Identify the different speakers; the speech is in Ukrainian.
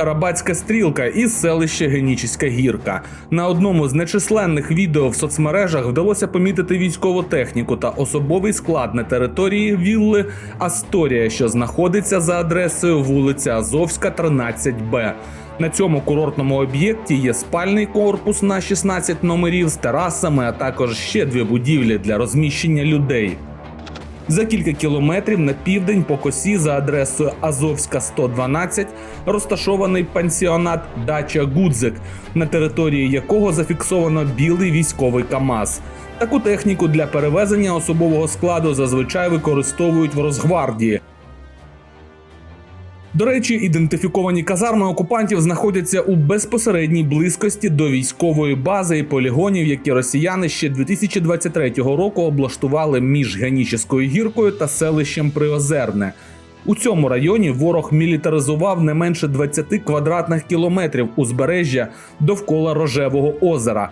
Speaker 1: Рабацька стрілка із селища Генічіська гірка. На одному з нечисленних відео в соцмережах вдалося помітити військову техніку та особовий склад на території вілли Асторія, що знаходиться за адресою вулиця Азовська, 13Б. На цьому курортному об'єкті є спальний корпус на 16 номерів з терасами, а також ще дві будівлі для розміщення людей. За кілька кілометрів на південь по косі за адресою Азовська 112 розташований пансіонат Дача Гудзик, на території якого зафіксовано білий військовий КАМАЗ. Таку техніку для перевезення особового складу зазвичай використовують в Росгвардії. До речі, ідентифіковані казарми окупантів знаходяться у безпосередній близькості до військової бази і полігонів, які росіяни ще 2023 року облаштували між Генічеською гіркою та селищем Приозерне. У цьому районі ворог мілітаризував не менше 20 квадратних кілометрів узбережжя довкола Рожевого озера.